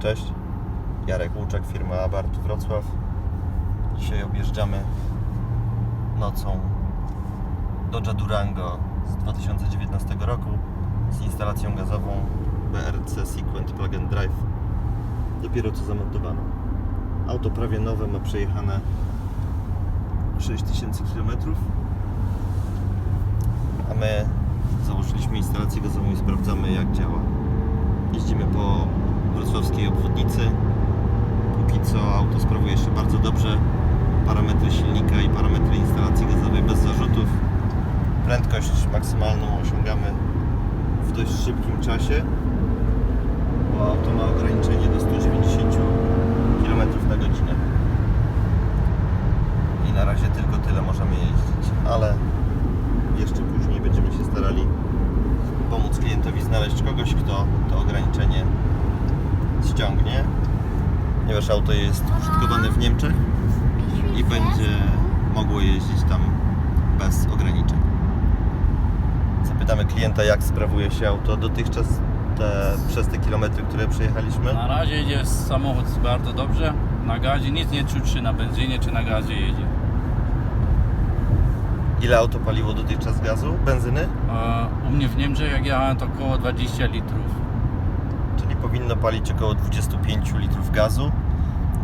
Cześć, Jarek Łuczek, firma Abart Wrocław. Dzisiaj objeżdżamy nocą Dodge Durango z 2019 roku z instalacją gazową BRC Sequent Plug and Drive. Dopiero co zamontowane. Auto prawie nowe, ma przejechane 6000 km. A my założyliśmy instalację gazową i sprawdzamy jak działa. Jeździmy po wrocławskiej obwodnicy. Póki co auto sprawuje się bardzo dobrze. Parametry silnika i parametry instalacji gazowej bez zarzutów. Prędkość maksymalną osiągamy w dość szybkim czasie, bo auto ma ograniczenie do 190 km na godzinę. I na razie tylko tyle możemy jeździć, ale jeszcze później będziemy się starali pomóc klientowi znaleźć kogoś, kto to ograniczenie ściągnie, ponieważ auto jest użytkowane w Niemczech i będzie mogło jeździć tam bez ograniczeń. Zapytamy klienta, jak sprawuje się auto dotychczas te, przez te kilometry, które przejechaliśmy. Na razie jedzie samochód bardzo dobrze. Na gazie nic nie czuć, czy na benzynie, czy na gazie jedzie. Ile auto paliło dotychczas gazu, benzyny? E, U mnie w Niemczech jak jechałem to około 20 litrów. Powinno palić około 25 litrów gazu.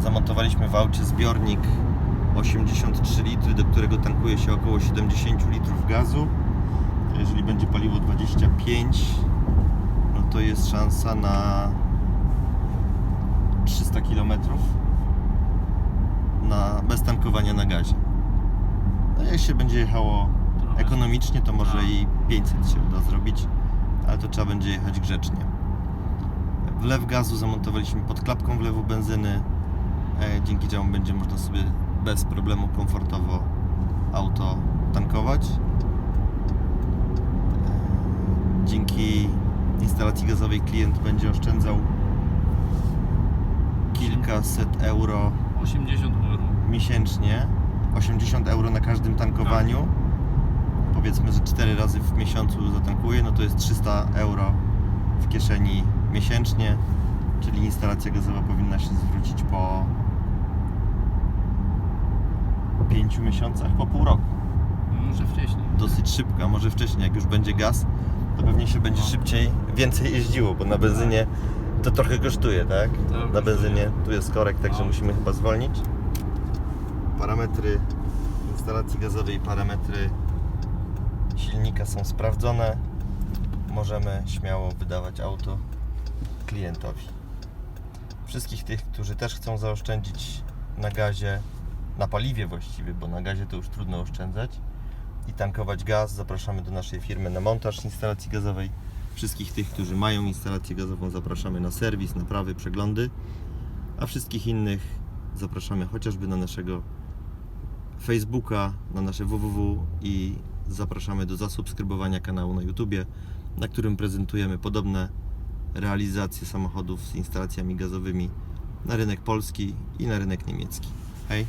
Zamontowaliśmy w aucie zbiornik 83 litry, do którego tankuje się około 70 litrów gazu. Jeżeli będzie paliło 25, no to jest szansa na 300 km na, bez tankowania na gazie. No jak się będzie jechało ekonomicznie, to może Tak. i 500 się uda zrobić, ale to trzeba będzie jechać grzecznie. Wlew gazu zamontowaliśmy pod klapką wlewu benzyny, e, dzięki czemu będzie można sobie bez problemu komfortowo auto tankować. E, Dzięki instalacji gazowej klient będzie oszczędzał kilkaset euro 80 euro. miesięcznie, 80 euro na każdym tankowaniu. Powiedzmy, że 4 razy w miesiącu zatankuje, no to jest 300 euro w kieszeni miesięcznie, czyli instalacja gazowa powinna się zwrócić po 5 miesiącach, po pół roku. Może wcześniej. Dosyć szybka, może wcześniej, jak już będzie gaz, to pewnie się będzie No. szybciej, więcej jeździło, bo na benzynie to trochę kosztuje, tak? To Na benzynie tu jest korek, także No. musimy chyba zwolnić. Parametry instalacji gazowej, parametry silnika są sprawdzone. Możemy śmiało wydawać auto klientowi. Wszystkich tych, którzy też chcą zaoszczędzić na gazie, na paliwie właściwie, bo na gazie to już trudno oszczędzać i tankować gaz, zapraszamy do naszej firmy na montaż instalacji gazowej. Wszystkich tych, którzy mają instalację gazową, zapraszamy na serwis, naprawy, przeglądy, a wszystkich innych zapraszamy chociażby na naszego Facebooka, na nasze www i zapraszamy do zasubskrybowania kanału na YouTubie, na którym prezentujemy podobne realizacje samochodów z instalacjami gazowymi na rynek polski i na rynek niemiecki. Hej!